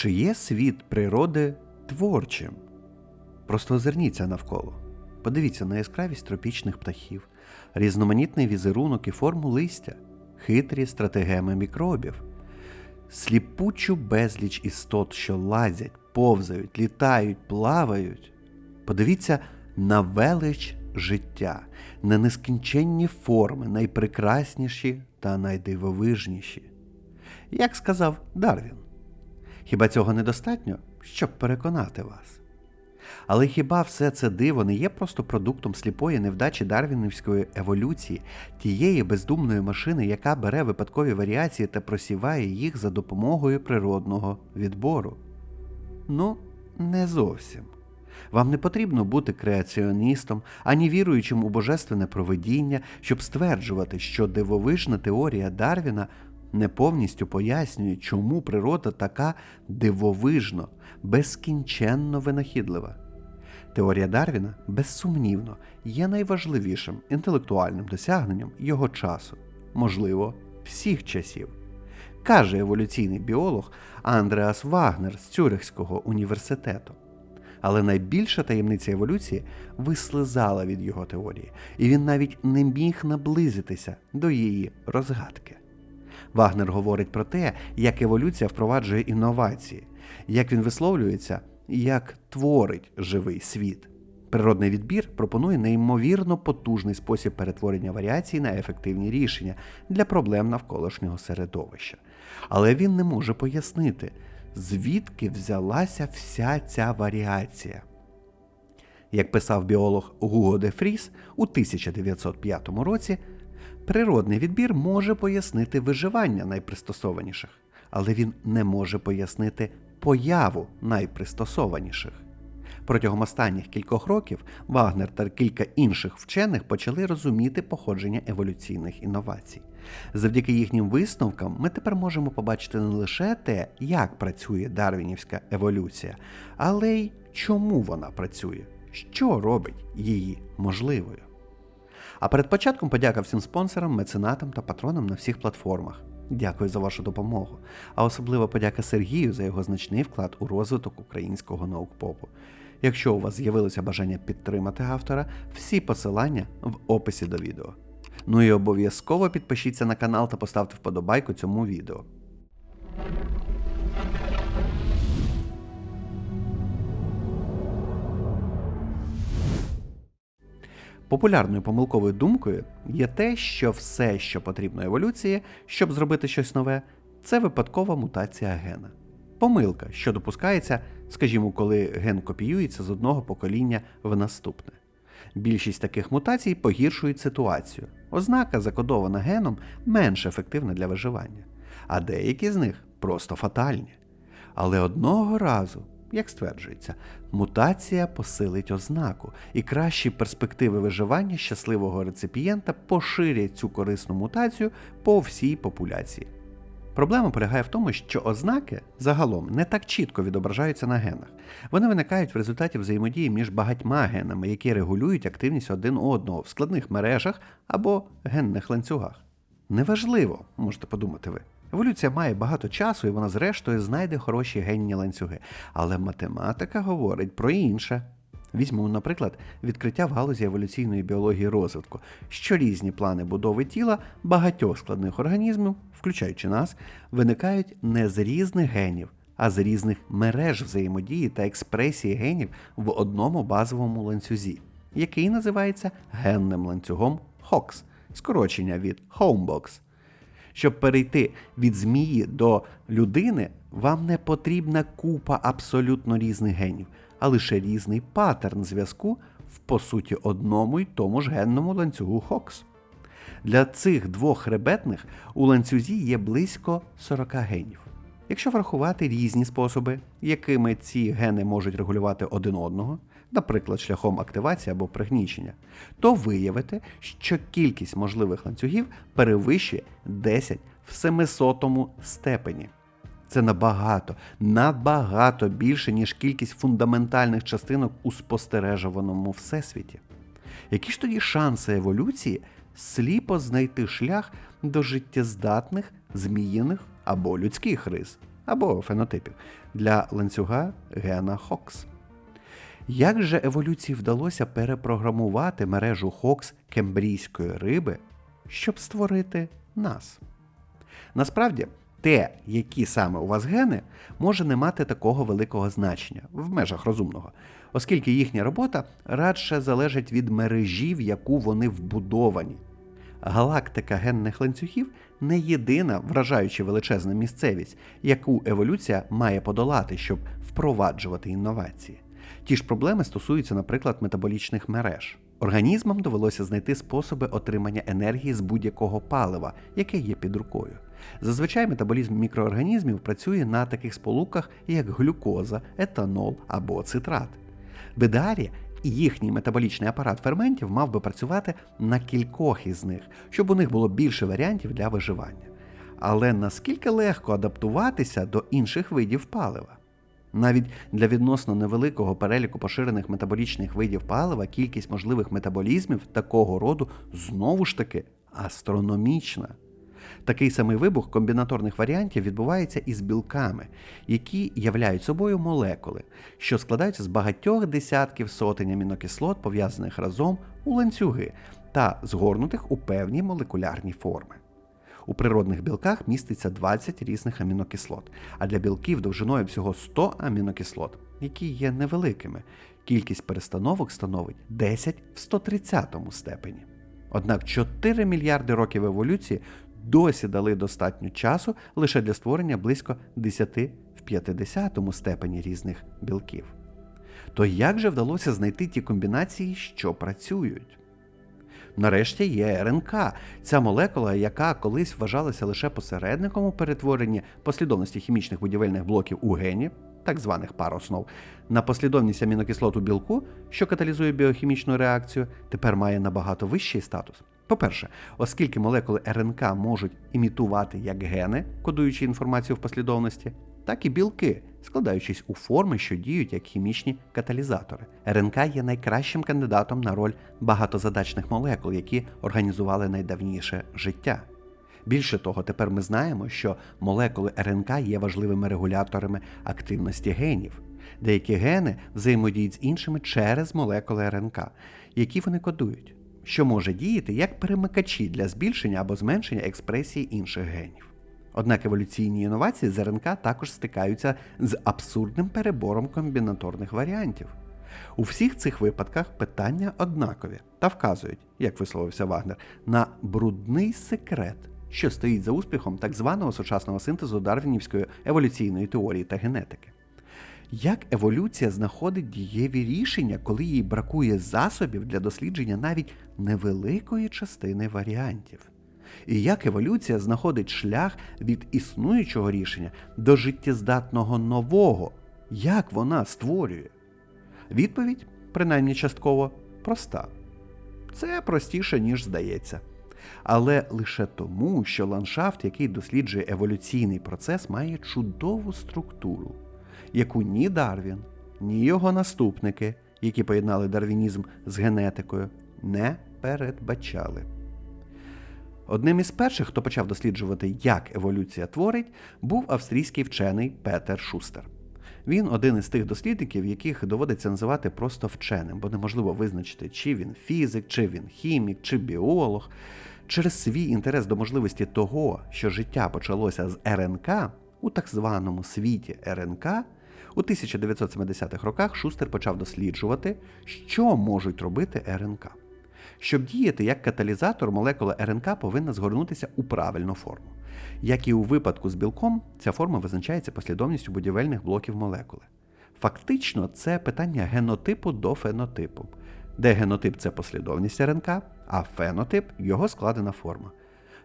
Чи є світ природи творчим? Просто озирніться навколо. Подивіться на яскравість тропічних птахів, різноманітний візерунок і форму листя, хитрі стратегеми мікробів, сліпучу безліч істот, що лазять, повзають, літають, плавають. Подивіться на велич життя, на нескінченні форми, найпрекрасніші та найдивовижніші. Як сказав Дарвін, хіба цього недостатньо, щоб переконати вас? Але хіба все це диво не є просто продуктом сліпої невдачі дарвінівської еволюції, тієї бездумної машини, яка бере випадкові варіації та просіває їх за допомогою природного відбору? Ну, не зовсім. Вам не потрібно бути креаціоністом, ані віруючим у божественне провидіння, щоб стверджувати, що дивовижна теорія Дарвіна не повністю пояснює, чому природа така дивовижно, безкінченно винахідлива. Теорія Дарвіна, безсумнівно, є найважливішим інтелектуальним досягненням його часу, можливо, всіх часів. Каже еволюційний біолог Андреас Вагнер з Цюрихського університету. Але найбільша таємниця еволюції вислизала від його теорії, і він навіть не міг наблизитися до її розгадки. Вагнер говорить про те, як еволюція впроваджує інновації, як він висловлюється, як творить живий світ. Природний відбір пропонує неймовірно потужний спосіб перетворення варіацій на ефективні рішення для проблем навколишнього середовища. Але він не може пояснити, звідки взялася вся ця варіація. Як писав біолог Гуго де Фріс у 1905 році, природний відбір може пояснити виживання найпристосованіших, але він не може пояснити появу найпристосованіших. Протягом останніх кількох років Вагнер та кілька інших вчених почали розуміти походження еволюційних інновацій. Завдяки їхнім висновкам ми тепер можемо побачити не лише те, як працює дарвінівська еволюція, але й чому вона працює, що робить її можливою. А перед початком подяка всім спонсорам, меценатам та патронам на всіх платформах. Дякую за вашу допомогу. А особливо подяка Сергію за його значний вклад у розвиток українського наукпопу. Якщо у вас з'явилося бажання підтримати автора, всі посилання в описі до відео. Ну і обов'язково підпишіться на канал та поставте вподобайку цьому відео. Популярною помилковою думкою є те, що все, що потрібно еволюції, щоб зробити щось нове, це випадкова мутація гена. Помилка, що допускається, скажімо, коли ген копіюється з одного покоління в наступне. Більшість таких мутацій погіршують ситуацію. Ознака, закодована геном, менш ефективна для виживання, а деякі з них просто фатальні. Але одного разу, як стверджується, мутація посилить ознаку, і кращі перспективи виживання щасливого реципієнта поширять цю корисну мутацію по всій популяції. Проблема полягає в тому, що ознаки загалом не так чітко відображаються на генах. Вони виникають в результаті взаємодії між багатьма генами, які регулюють активність один одного в складних мережах або генних ланцюгах. Неважливо, можете подумати ви. Еволюція має багато часу і вона, зрештою, знайде хороші генні ланцюги. Але математика говорить про інше. Візьмемо, наприклад, відкриття в галузі еволюційної біології розвитку, що різні плани будови тіла багатьох складних організмів, включаючи нас, виникають не з різних генів, а з різних мереж взаємодії та експресії генів в одному базовому ланцюзі, який називається генним ланцюгом HOX, скорочення від Homebox. Щоб перейти від змії до людини, вам не потрібна купа абсолютно різних генів, а лише різний паттерн зв'язку в по суті одному й тому ж генному ланцюгу Хокс. Для цих двох хребетних у ланцюзі є близько 40 генів. Якщо врахувати різні способи, якими ці гени можуть регулювати один одного, наприклад, шляхом активації або пригнічення, то виявите, що кількість можливих ланцюгів перевищує 10 в 700 степені. Це набагато, набагато більше, ніж кількість фундаментальних частинок у спостережуваному всесвіті. Які ж тоді шанси еволюції сліпо знайти шлях до життєздатних, зміїних або людських рис, або фенотипів для ланцюга гена Хокс. Як же еволюції вдалося перепрограмувати мережу Хокс кембрійської риби, щоб створити нас? Насправді, те, які саме у вас гени, може не мати такого великого значення в межах розумного, оскільки їхня робота радше залежить від мережі, в яку вони вбудовані. Галактика генних ланцюгів не єдина вражаючи величезна місцевість, яку еволюція має подолати, щоб впроваджувати інновації. Ті ж проблеми стосуються, наприклад, метаболічних мереж. Організмам довелося знайти способи отримання енергії з будь-якого палива, яке є під рукою. Зазвичай метаболізм мікроорганізмів працює на таких сполуках, як глюкоза, етанол або цитрат. В ідеалі їхній метаболічний апарат ферментів мав би працювати на кількох із них, щоб у них було більше варіантів для виживання. Але наскільки легко адаптуватися до інших видів палива? Навіть для відносно невеликого переліку поширених метаболічних видів палива кількість можливих метаболізмів такого роду знову ж таки астрономічна. Такий самий вибух комбінаторних варіантів відбувається із білками, які являють собою молекули, що складаються з багатьох десятків сотень амінокислот, пов'язаних разом у ланцюги та згорнутих у певні молекулярні форми. У природних білках міститься 20 різних амінокислот, а для білків довжиною всього 100 амінокислот, які є невеликими. Кількість перестановок становить 10 в 130 степені. Однак 4 мільярди років еволюції досі дали достатньо часу лише для створення близько 10 в 50 степені різних білків. То як же вдалося знайти ті комбінації, що працюють? Нарешті є РНК, ця молекула, яка колись вважалася лише посередником у перетворенні послідовності хімічних будівельних блоків у гені, так званих пар основ, на послідовність амінокислот у білку, що каталізує біохімічну реакцію, тепер має набагато вищий статус. По-перше, оскільки молекули РНК можуть імітувати як гени, кодуючи інформацію в послідовності, так і білки, складаючись у форми, що діють як хімічні каталізатори. РНК є найкращим кандидатом на роль багатозадачних молекул, які організували найдавніше життя. Більше того, тепер ми знаємо, що молекули РНК є важливими регуляторами активності генів. Деякі гени взаємодіють з іншими через молекули РНК, які вони кодують, що може діяти як перемикачі для збільшення або зменшення експресії інших генів. Однак еволюційні інновації з РНК також стикаються з абсурдним перебором комбінаторних варіантів. У всіх цих випадках питання однакові та вказують, як висловився Вагнер, на брудний секрет, що стоїть за успіхом так званого сучасного синтезу дарвінівської еволюційної теорії та генетики. Як еволюція знаходить дієві рішення, коли їй бракує засобів для дослідження навіть невеликої частини варіантів? І як еволюція знаходить шлях від існуючого рішення до життєздатного нового, як вона створює? Відповідь, принаймні частково, проста. Це простіше, ніж здається. Але лише тому, що ландшафт, який досліджує еволюційний процес, має чудову структуру, яку ні Дарвін, ні його наступники, які поєднали дарвінізм з генетикою, не передбачали. Одним із перших, хто почав досліджувати, як еволюція творить, був австрійський вчений Петер Шустер. Він один із тих дослідників, яких доводиться називати просто вченим, бо неможливо визначити, чи він фізик, чи він хімік, чи біолог. Через свій інтерес до можливості того, що життя почалося з РНК у так званому світі РНК, у 1970-х роках Шустер почав досліджувати, що можуть робити РНК. Щоб діяти як каталізатор, молекула РНК повинна згорнутися у правильну форму. Як і у випадку з білком, ця форма визначається послідовністю будівельних блоків молекули. Фактично, це питання генотипу до фенотипу, де генотип це послідовність РНК, а фенотип його складена форма.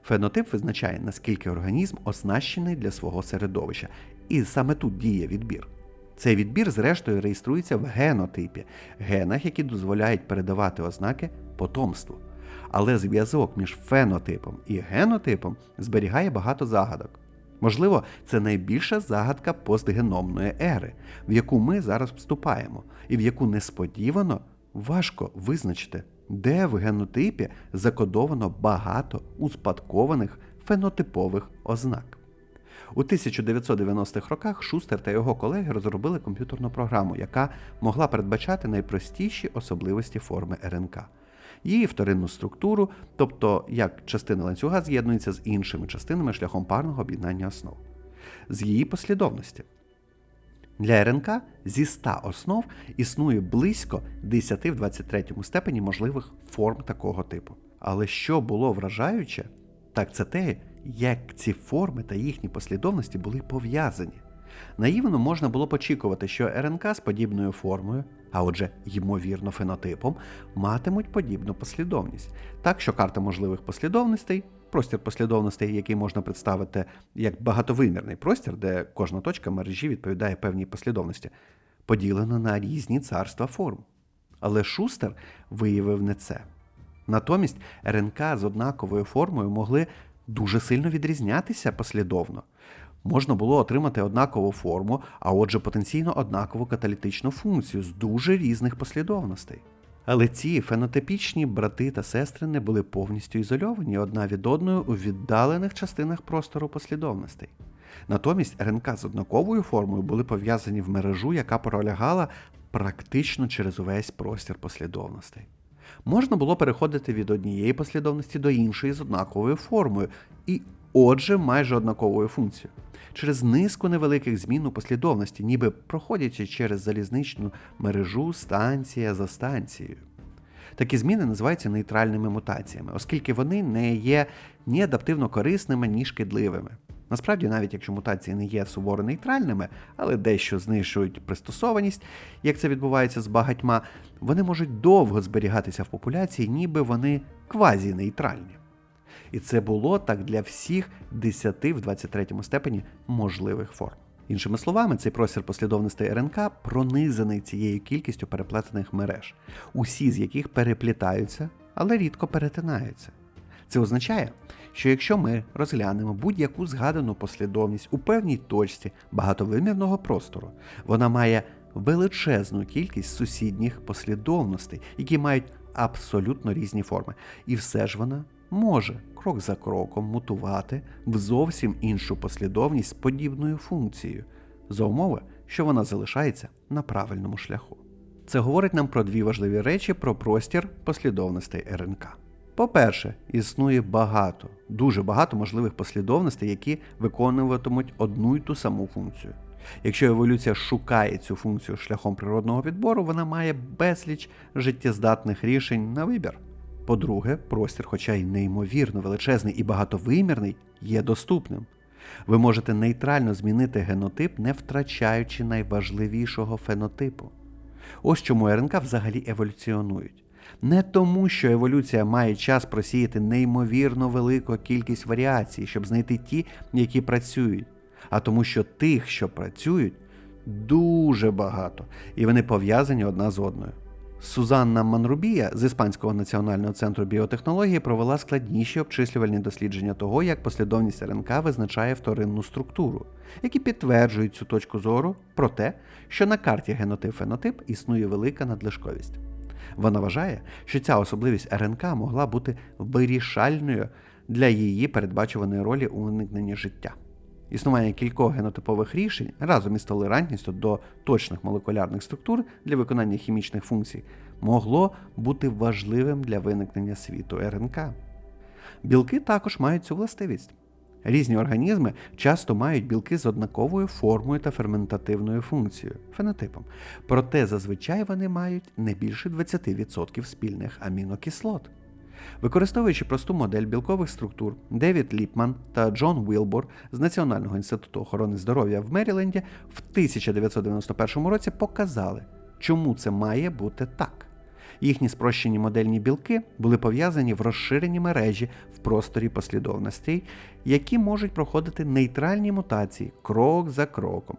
Фенотип визначає, наскільки організм оснащений для свого середовища, і саме тут діє відбір. Цей відбір, зрештою, реєструється в генотипі, генах, які дозволяють передавати ознаки потомству. Але зв'язок між фенотипом і генотипом зберігає багато загадок. Можливо, це найбільша загадка постгеномної ери, в яку ми зараз вступаємо, і в яку несподівано важко визначити, де в генотипі закодовано багато успадкованих фенотипових ознак. У 1990-х роках Шустер та його колеги розробили комп'ютерну програму, яка могла передбачати найпростіші особливості форми РНК. Її вторинну структуру, тобто як частина ланцюга з'єднується з іншими частинами шляхом парного об'єднання основ, з її послідовності. Для РНК зі 100 основ існує близько 10 в 23 степені можливих форм такого типу. Але що було вражаюче, так це те, як ці форми та їхні послідовності були пов'язані. Наївно можна було очікувати, що РНК з подібною формою, а отже, ймовірно, фенотипом, матимуть подібну послідовність. Так що карта можливих послідовностей, простір послідовностей, який можна представити як багатовимірний простір, де кожна точка мережі відповідає певній послідовності, поділено на різні царства форм. Але Шустер виявив не це. Натомість РНК з однаковою формою могли дуже сильно відрізнятися послідовно. Можна було отримати однакову форму, а отже, потенційно однакову каталітичну функцію з дуже різних послідовностей. Але ці фенотипічні брати та сестри не були повністю ізольовані одна від одної у віддалених частинах простору послідовностей. Натомість РНК з однаковою формою були пов'язані в мережу, яка пролягала практично через увесь простір послідовностей. Можна було переходити від однієї послідовності до іншої з однаковою формою, і отже, майже однаковою функцією. Через низку невеликих змін у послідовності, ніби проходячи через залізничну мережу станція за станцією. Такі зміни називаються нейтральними мутаціями, оскільки вони не є ні адаптивно корисними, ні шкідливими. Насправді, навіть якщо мутації не є суворо нейтральними, але дещо знищують пристосованість, як це відбувається з багатьма, вони можуть довго зберігатися в популяції, ніби вони квазінейтральні. І це було так для всіх 10 в 23 степені можливих форм. Іншими словами, цей простір послідовностей РНК пронизаний цією кількістю переплетених мереж, усі з яких переплітаються, але рідко перетинаються. Це означає, що якщо ми розглянемо будь-яку згадану послідовність у певній точці багатовимірного простору, вона має величезну кількість сусідніх послідовностей, які мають абсолютно різні форми. І все ж вона може крок за кроком мутувати в зовсім іншу послідовність з подібною функцією, за умови, що вона залишається на правильному шляху. Це говорить нам про дві важливі речі про простір послідовностей РНК. По-перше, існує багато, дуже багато можливих послідовностей, які виконуватимуть одну й ту саму функцію. Якщо еволюція шукає цю функцію шляхом природного відбору, вона має безліч життєздатних рішень на вибір. По-друге, простір, хоча й неймовірно величезний і багатовимірний, є доступним. Ви можете нейтрально змінити генотип, не втрачаючи найважливішого фенотипу. Ось чому РНК взагалі еволюціонують. Не тому, що еволюція має час просіяти неймовірно велику кількість варіацій, щоб знайти ті, які працюють, а тому, що тих, що працюють, дуже багато, і вони пов'язані одна з одною. Сузанна Манрубія з Іспанського національного центру біотехнології провела складніші обчислювальні дослідження того, як послідовність РНК визначає вторинну структуру, які підтверджують цю точку зору про те, що на карті генотип-фенотип існує велика надлишковість. Вона вважає, що ця особливість РНК могла бути вирішальною для її передбачуваної ролі у виникненні життя. Існування кількох генотипових рішень разом із толерантністю до точних молекулярних структур для виконання хімічних функцій могло бути важливим для виникнення світу РНК. Білки також мають цю властивість. Різні організми часто мають білки з однаковою формою та ферментативною функцією фенотипом, проте зазвичай вони мають не більше 20% спільних амінокислот. Використовуючи просту модель білкових структур, Девід Ліпман та Джон Вілбор з Національного інституту охорони здоров'я в Меріленді в 1991 році показали, чому це має бути так. Їхні спрощені модельні білки були пов'язані в розширенні мережі в просторі послідовностей, які можуть проходити нейтральні мутації крок за кроком.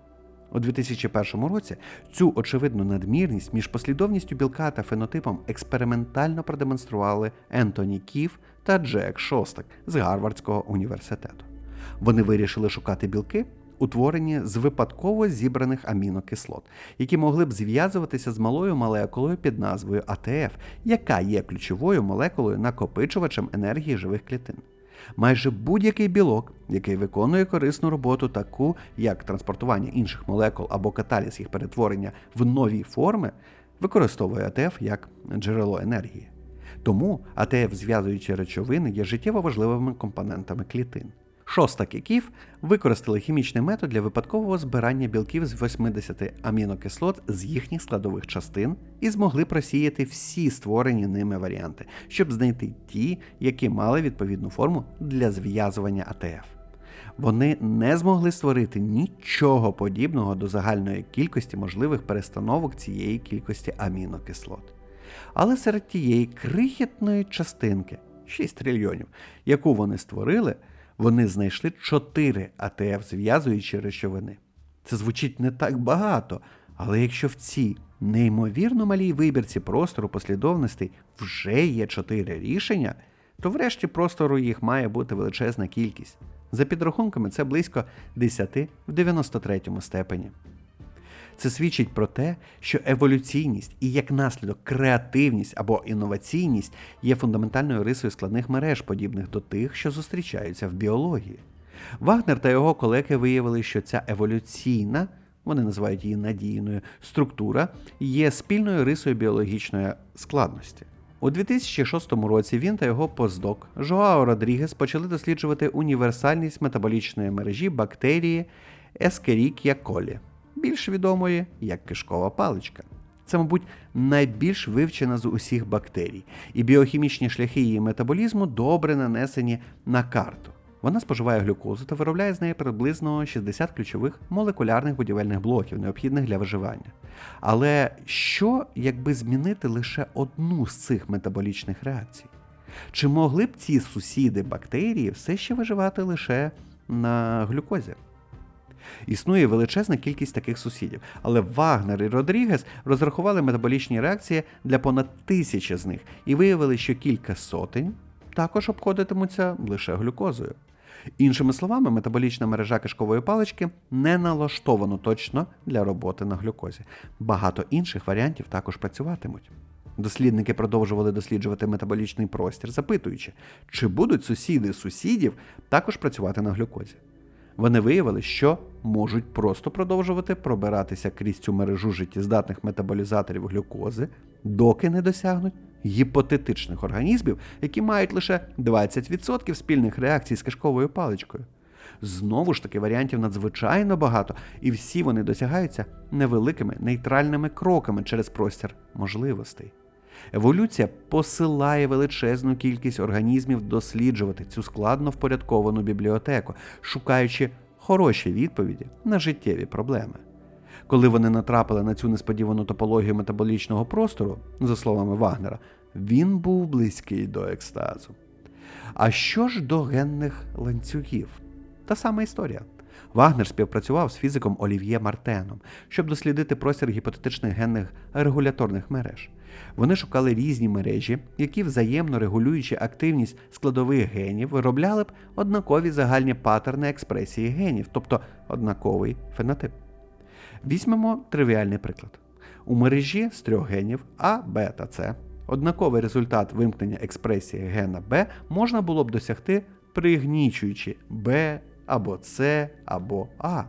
У 2001 році цю очевидну надмірність між послідовністю білка та фенотипом експериментально продемонстрували Ентоні Кіф та Джек Шостак з Гарвардського університету. Вони вирішили шукати білки, утворені з випадково зібраних амінокислот, які могли б зв'язуватися з малою молекулою під назвою АТФ, яка є ключовою молекулою накопичувачем енергії живих клітин. Майже будь-який білок, який виконує корисну роботу, таку як транспортування інших молекул або каталіз їх перетворення в нові форми, використовує АТФ як джерело енергії. Тому АТФ зв'язуючі речовини є життєво важливими компонентами клітин. Шоста кіків використали хімічний метод для випадкового збирання білків з 80 амінокислот з їхніх складових частин і змогли просіяти всі створені ними варіанти, щоб знайти ті, які мали відповідну форму для зв'язування АТФ. Вони не змогли створити нічого подібного до загальної кількості можливих перестановок цієї кількості амінокислот. Але серед тієї крихітної частинки 6 трильйонів, яку вони створили, вони знайшли 4 АТФ зв'язуючі речовини. Це звучить не так багато, але якщо в цій неймовірно малій вибірці простору послідовностей вже є 4 рішення, то врешті простору їх має бути величезна кількість. За підрахунками, це близько 10 в 93 степені. Це свідчить про те, що еволюційність і як наслідок креативність або інноваційність є фундаментальною рисою складних мереж, подібних до тих, що зустрічаються в біології. Вагнер та його колеги виявили, що ця еволюційна, вони називають її надійною, структура є спільною рисою біологічної складності. У 2006 році він та його поздок Жоао Родрігес почали досліджувати універсальність метаболічної мережі бактерії Escherichia coli, більш відомої як кишкова паличка. Це, мабуть, найбільш вивчена з усіх бактерій, і біохімічні шляхи її метаболізму добре нанесені на карту. Вона споживає глюкозу та виробляє з неї приблизно 60 ключових молекулярних будівельних блоків, необхідних для виживання. Але що, якби змінити лише одну з цих метаболічних реакцій? Чи могли б ці сусіди бактерії все ще виживати лише на глюкозі? Існує величезна кількість таких сусідів, але Вагнер і Родрігес розрахували метаболічні реакції для понад тисячі з них і виявили, що кілька сотень також обходитимуться лише глюкозою. Іншими словами, метаболічна мережа кишкової палички не налаштовано точно для роботи на глюкозі. Багато інших варіантів також працюватимуть. Дослідники продовжували досліджувати метаболічний простір, запитуючи, чи будуть сусіди сусідів також працювати на глюкозі. Вони виявили, що можуть просто продовжувати пробиратися крізь цю мережу життєздатних метаболізаторів глюкози, доки не досягнуть гіпотетичних організмів, які мають лише 20% спільних реакцій з кишковою паличкою. Знову ж таки, варіантів надзвичайно багато, і всі вони досягаються невеликими нейтральними кроками через простір можливостей. Еволюція посилає величезну кількість організмів досліджувати цю складно впорядковану бібліотеку, шукаючи хороші відповіді на життєві проблеми. Коли вони натрапили на цю несподівану топологію метаболічного простору, за словами Вагнера, він був близький до екстазу. А що ж до генних ланцюгів? Та сама історія. Вагнер співпрацював з фізиком Олів'є Мартеном, щоб дослідити простір гіпотетичних генних регуляторних мереж. Вони шукали різні мережі, які, взаємно регулюючи активність складових генів, виробляли б однакові загальні паттерни експресії генів, тобто однаковий фенотип. Візьмемо тривіальний приклад. У мережі з трьох генів А, Б та С однаковий результат вимкнення експресії гена Б можна було б досягти, пригнічуючи Б або С або А.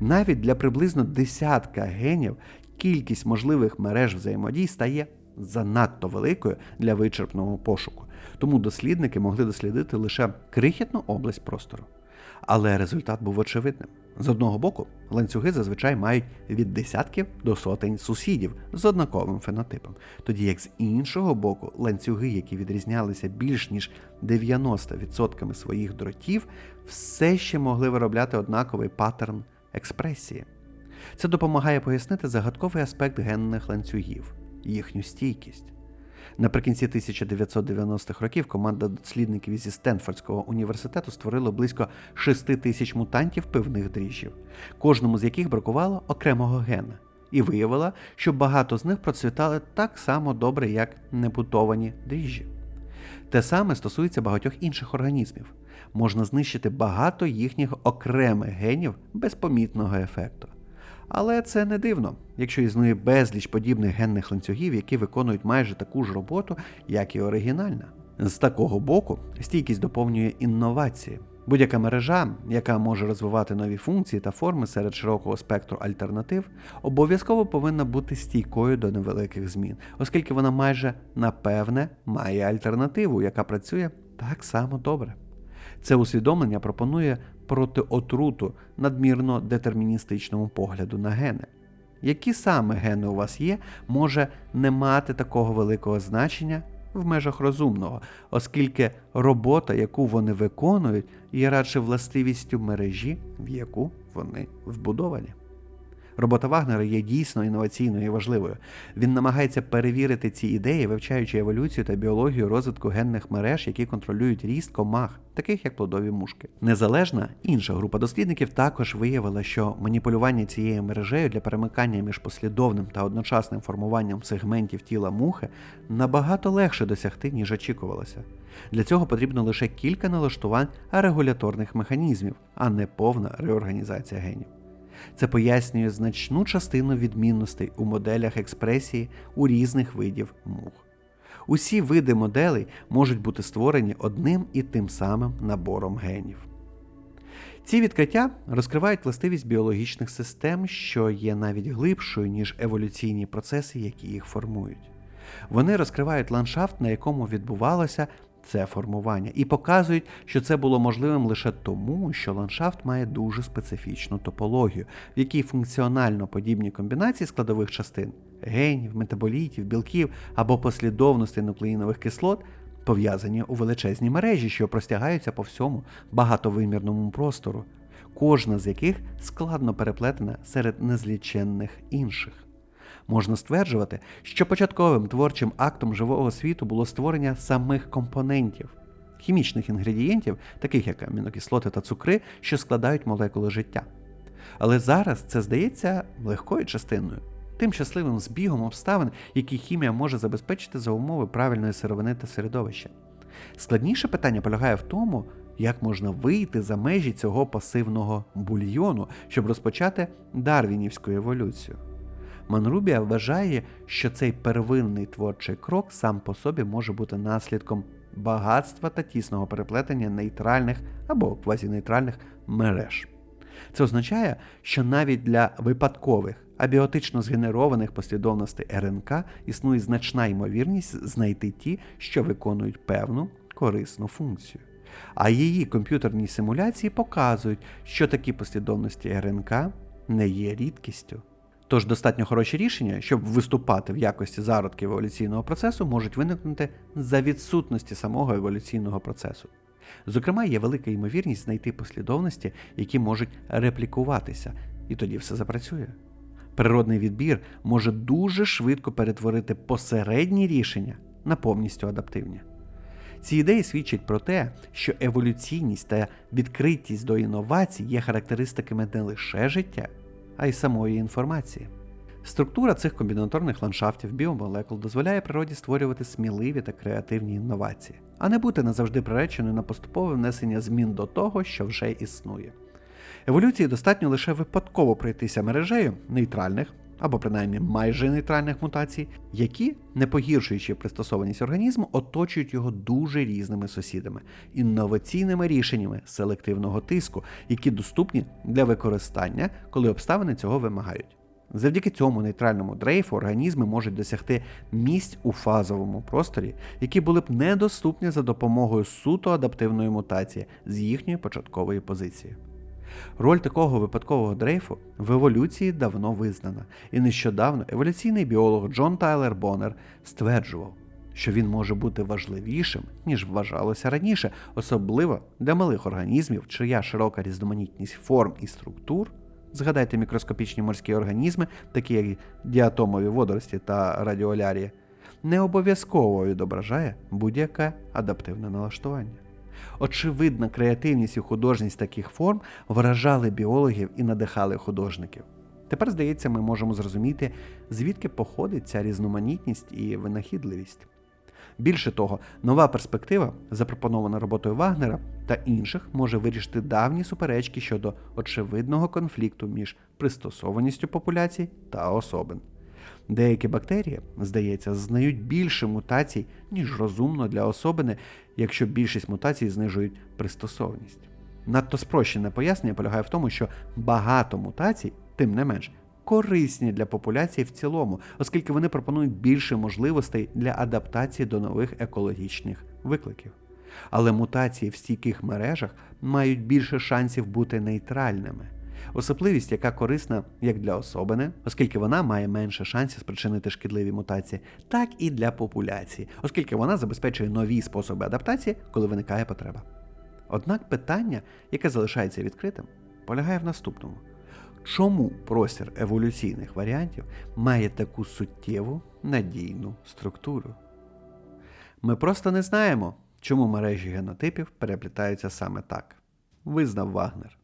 Навіть для приблизно десятка генів кількість можливих мереж взаємодій стає занадто великою для вичерпного пошуку, тому дослідники могли дослідити лише крихітну область простору. Але результат був очевидним. З одного боку, ланцюги зазвичай мають від десятків до сотень сусідів з однаковим фенотипом, тоді як з іншого боку, ланцюги, які відрізнялися більш ніж 90% своїх дротів, все ще могли виробляти однаковий паттерн експресії. Це допомагає пояснити загадковий аспект генних ланцюгів, їхню стійкість. Наприкінці 1990-х років команда дослідників зі Стенфордського університету створила близько 6 тисяч мутантів пивних дріжджів, кожному з яких бракувало окремого гена, і виявила, що багато з них процвітали так само добре, як небутовані дріжджі. Те саме стосується багатьох інших організмів. Можна знищити багато їхніх окремих генів без помітного ефекту. Але це не дивно, якщо існує безліч подібних генних ланцюгів, які виконують майже таку ж роботу, як і оригінальна. З такого боку стійкість доповнює інновації. Будь-яка мережа, яка може розвивати нові функції та форми серед широкого спектру альтернатив, обов'язково повинна бути стійкою до невеликих змін, оскільки вона майже напевне має альтернативу, яка працює так само добре. Це усвідомлення пропонує проти отруту надмірно детерміністичному погляду на гени. Які саме гени у вас є, може не мати такого великого значення в межах розумного, оскільки робота, яку вони виконують, є радше властивістю мережі, в яку вони вбудовані. Робота Вагнера є дійсно інноваційною і важливою. Він намагається перевірити ці ідеї, вивчаючи еволюцію та біологію розвитку генних мереж, які контролюють ріст комах, таких як плодові мушки. Незалежна інша група дослідників також виявила, що маніпулювання цією мережею для перемикання між послідовним та одночасним формуванням сегментів тіла мухи набагато легше досягти, ніж очікувалося. Для цього потрібно лише кілька налаштувань регуляторних механізмів, а не повна реорганізація генів. Це пояснює значну частину відмінностей у моделях експресії у різних видів мух. Усі види моделей можуть бути створені одним і тим самим набором генів. Ці відкриття розкривають властивість біологічних систем, що є навіть глибшою, ніж еволюційні процеси, які їх формують. Вони розкривають ландшафт, на якому відбувалося це формування, і показують, що це було можливим лише тому, що ландшафт має дуже специфічну топологію, в якій функціонально подібні комбінації складових частин генів, метаболітів, білків або послідовностей нуклеїнових кислот. Пов'язані у величезній мережі, що простягаються по всьому багатовимірному простору, кожна з яких складно переплетена серед незліченних інших. Можна стверджувати, що початковим творчим актом живого світу було створення самих компонентів, хімічних інгредієнтів, таких як амінокислоти та цукри, що складають молекули життя. Але зараз це здається легкою частиною, тим щасливим збігом обставин, які хімія може забезпечити за умови правильної сировини та середовища. Складніше питання полягає в тому, як можна вийти за межі цього пасивного бульйону, щоб розпочати дарвінівську еволюцію. Манрубія вважає, що цей первинний творчий крок сам по собі може бути наслідком багатства та тісного переплетення нейтральних або квазінейтральних мереж. Це означає, що навіть для випадкових абіотично згенерованих послідовностей РНК існує значна ймовірність знайти ті, що виконують певну корисну функцію. А її комп'ютерні симуляції показують, що такі послідовності РНК не є рідкістю. Тож достатньо хороші рішення, щоб виступати в якості зародків еволюційного процесу, можуть виникнути за відсутності самого еволюційного процесу. Зокрема, є велика ймовірність знайти послідовності, які можуть реплікуватися, і тоді все запрацює. Природний відбір може дуже швидко перетворити посередні рішення на повністю адаптивні. Ці ідеї свідчать про те, що еволюційність та відкритість до інновацій є характеристиками не лише життя, а й самої інформації. Структура цих комбінаторних ландшафтів біомолекул дозволяє природі створювати сміливі та креативні інновації, а не бути назавжди приреченою на поступове внесення змін до того, що вже існує. Еволюції достатньо лише випадково пройтися мережею нейтральних або принаймні майже нейтральних мутацій, які, не погіршуючи пристосованість організму, оточують його дуже різними сусідами, інноваційними рішеннями селективного тиску, які доступні для використання, коли обставини цього вимагають. Завдяки цьому нейтральному дрейфу організми можуть досягти місць у фазовому просторі, які були б недоступні за допомогою суто адаптивної мутації з їхньої початкової позиції. Роль такого випадкового дрейфу в еволюції давно визнана, і нещодавно еволюційний біолог Джон Тайлер Боннер стверджував, що він може бути важливішим, ніж вважалося раніше, особливо для малих організмів, чия широка різноманітність форм і структур. Згадайте мікроскопічні морські організми, такі як діатомові водорості та радіолярії, не обов'язково відображає будь-яке адаптивне налаштування. Очевидна креативність і художність таких форм вражали біологів і надихали художників. Тепер, здається, ми можемо зрозуміти, звідки походить ця різноманітність і винахідливість. Більше того, нова перспектива, запропонована роботою Вагнера та інших, може вирішити давні суперечки щодо очевидного конфлікту між пристосованістю популяцій та особин. Деякі бактерії, здається, знають більше мутацій, ніж розумно для особини, якщо більшість мутацій знижують пристосованість. Надто спрощене пояснення полягає в тому, що багато мутацій, тим не менш, корисні для популяції в цілому, оскільки вони пропонують більше можливостей для адаптації до нових екологічних викликів. Але мутації в стійких мережах мають більше шансів бути нейтральними. Особливість, яка корисна як для особини, оскільки вона має менше шансів спричинити шкідливі мутації, так і для популяції, оскільки вона забезпечує нові способи адаптації, коли виникає потреба. Однак питання, яке залишається відкритим, полягає в наступному: чому простір еволюційних варіантів має таку суттєву надійну структуру? Ми просто не знаємо, чому мережі генотипів переплітаються саме так, визнав Вагнер.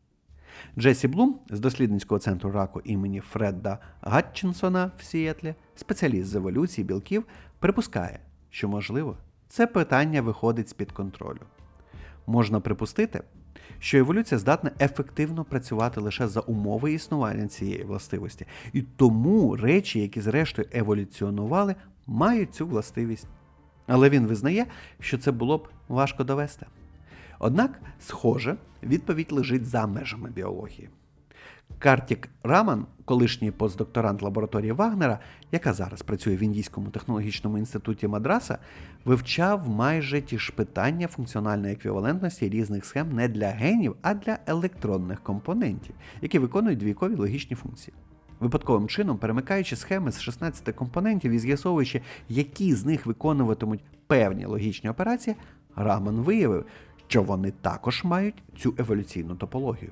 Джесі Блум з дослідницького центру раку імені Фредда Гатчинсона в Сіетлі, спеціаліст з еволюції білків, припускає, що, можливо, це питання виходить з-під контролю. Можна припустити, що еволюція здатна ефективно працювати лише за умови існування цієї властивості, і тому речі, які зрештою еволюціонували, мають цю властивість. Але він визнає, що це було б важко довести. Однак, схоже, відповідь лежить за межами біології. Картік Раман, колишній постдокторант лабораторії Вагнера, яка зараз працює в Індійському технологічному інституті Мадраса, вивчав майже ті ж питання функціональної еквівалентності різних схем не для генів, а для електронних компонентів, які виконують двійкові логічні функції. Випадковим чином, перемикаючи схеми з 16 компонентів і з'ясовуючи, які з них виконуватимуть певні логічні операції, Раман виявив, що вони також мають цю еволюційну топологію.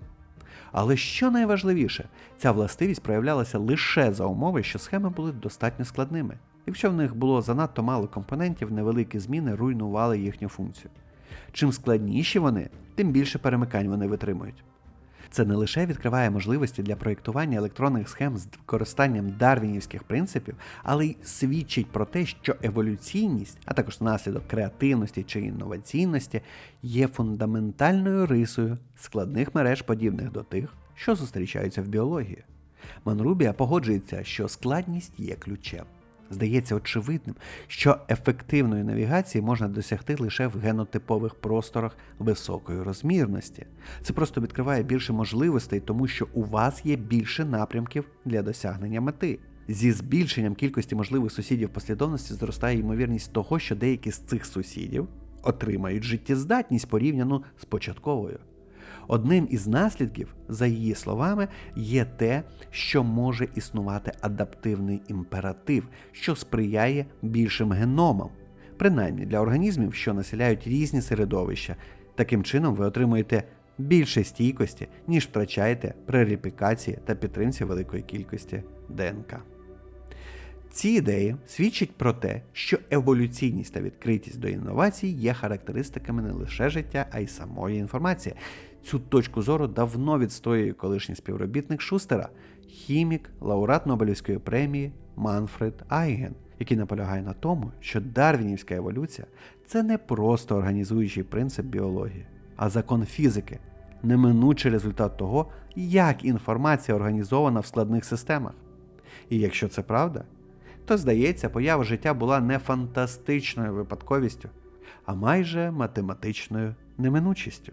Але що найважливіше, ця властивість проявлялася лише за умови, що схеми були достатньо складними. Якщо в них було занадто мало компонентів, невеликі зміни руйнували їхню функцію. Чим складніші вони, тим більше перемикань вони витримують. Це не лише відкриває можливості для проєктування електронних схем з використанням дарвінівських принципів, але й свідчить про те, що еволюційність, а також наслідок креативності чи інноваційності, є фундаментальною рисою складних мереж, подібних до тих, що зустрічаються в біології. Манрубія погоджується, що складність є ключем. Здається очевидним, що ефективної навігації можна досягти лише в генотипових просторах високої розмірності. Це просто відкриває більше можливостей, тому що у вас є більше напрямків для досягнення мети. Зі збільшенням кількості можливих сусідів послідовності зростає ймовірність того, що деякі з цих сусідів отримають життєздатність порівняно з початковою. Одним із наслідків, за її словами, є те, що може існувати адаптивний імператив, що сприяє більшим геномам, принаймні для організмів, що населяють різні середовища. Таким чином, ви отримуєте більше стійкості, ніж втрачаєте при реплікації та підтримці великої кількості ДНК. Ці ідеї свідчать про те, що еволюційність та відкритість до інновацій є характеристиками не лише життя, а й самої інформації. Цю точку зору давно відстоює колишній співробітник Шустера, хімік, лауреат Нобелівської премії Манфред Айген, який наполягає на тому, що дарвінівська еволюція це не просто організуючий принцип біології, а закон фізики, неминучий результат того, як інформація організована в складних системах. І якщо це правда, то здається, поява життя була не фантастичною випадковістю, а майже математичною неминучістю.